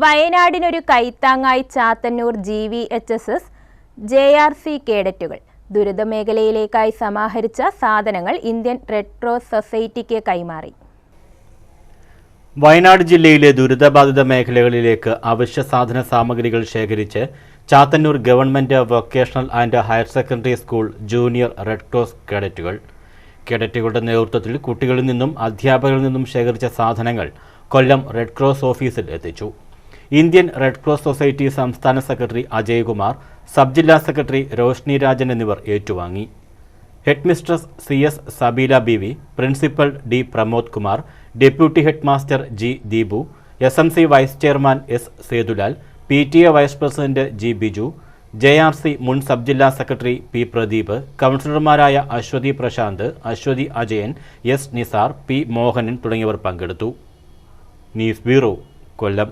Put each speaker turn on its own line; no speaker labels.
വയനാടിനൊരു കൈത്താങ്ങായി Chathannoor G V H S S J R C കേഡറ്റുകൾ. ദുരിതമേഖലയിലേക്കായി സമാഹരിച്ച സാധനങ്ങൾ ഇന്ത്യൻ റെഡ് ക്രോസ് സൊസൈറ്റിക്ക് കൈമാറി.
വയനാട് ജില്ലയിലെ ദുരിതബാധിത മേഖലകളിലേക്ക് അവശ്യ സാധന സാമഗ്രികൾ ശേഖരിച്ച് Chathannoor government vocational and higher secondary school junior red cross കേഡറ്റുകൾ. കേഡറ്റുകളുടെ നേതൃത്വത്തിൽ കുട്ടികളിൽ നിന്നും അധ്യാപകരിൽ നിന്നും ശേഖരിച്ച സാധനങ്ങൾ കൊല്ലം റെഡ് ക്രോസ് ഓഫീസിൽ എത്തിച്ചു. ഇന്ത്യൻ റെഡ് ക്രോസ് സൊസൈറ്റി സംസ്ഥാന സെക്രട്ടറി അജയ്കുമാർ സബ് ജില്ലാ സെക്രട്ടറി രോഷ്നി രാജൻ എന്നിവർ ഏറ്റുവാങ്ങി. Head mistress C S Sabeela B V principal D Pramod Kumar deputy head master G Deepu S M C vice chairman S Sethulal P T A vice president G Biju J R C മുൻ sub ജില്ലാ secretary P Pradeep കൗൺസിലർമാരായ Aswathy Prasanth Aswathy Ajayan S Nisar P Mohanan തുടങ്ങിയവർ പങ്കെടുത്തു. News bureau Kollam.